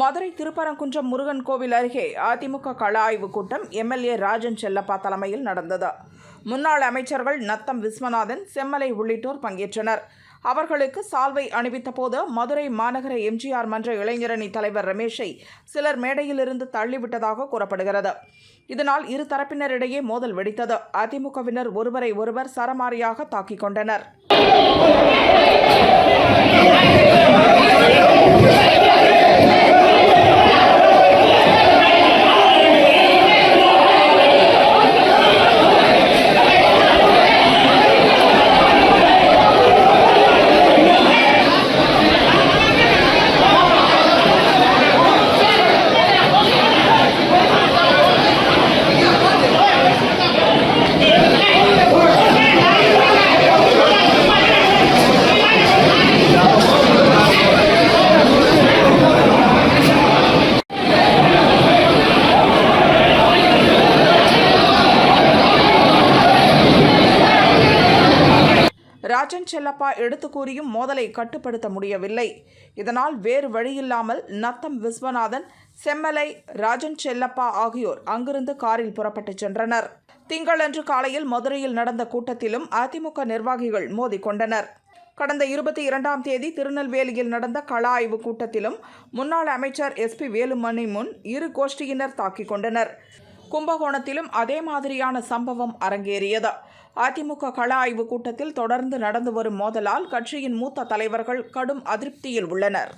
மதுரை திருப்பரங்குன்றம் முருகன் கோவில் அருகே அதிமுக கள ஆய்வு கூட்டம் எம்எல்ஏ ராஜன் செல்லப்பா தலைமையில் நடந்தது. முன்னாள் அமைச்சர்கள் நத்தம் விஸ்வநாதன் செம்மலை உள்ளிட்டோர் பங்கேற்றனர். அவர்களுக்கு சால்வை அணிவித்த போது மதுரை மாநகர எம்ஜிஆர் மன்ற இளைஞரணி தலைவர் ரமேஷை சிலர் மேடையிலிருந்து தள்ளிவிட்டதாக கூறப்படுகிறது. இதனால் இரு தரப்பினரிடையே மோதல் வெடித்தது. அதிமுகவினர் ஒருவரை ஒருவர் சரமாரியாக தாக்கிக் கொண்டனர். ராஜன் செல்லப்பா எடுத்து கூறியும் மோதலை கட்டுப்படுத்த முடியவில்லை. இதனால் வேறு வழியில்லாமல் நத்தம் விஸ்வநாதன் செம்மலை ராஜன் செல்லப்பா ஆகியோர் அங்கிருந்து காரில் புறப்பட்டுச் சென்றனர். திங்களன்று காலையில் மதுரையில் நடந்த கூட்டத்திலும் அதிமுக நிர்வாகிகள் மோதிக்கொண்டனர். கடந்த இருபத்தி இரண்டாம் தேதி திருநெல்வேலியில் நடந்த கள ஆய்வு கூட்டத்திலும் முன்னாள் அமைச்சர் எஸ்பி வேலுமணி முன் இரு கோஷ்டியினர் தாக்கிக் கொண்டனர். கும்பகோணத்திலும் அதே மாதிரியான சம்பவம் அரங்கேறியது. அதிமுக கள ஆய்வு கூட்டத்தில் தொடர்ந்து நடந்து வரும் மோதலால் கட்சியின் மூத்த தலைவர்கள் கடும் அதிருப்தியில் உள்ளனர்.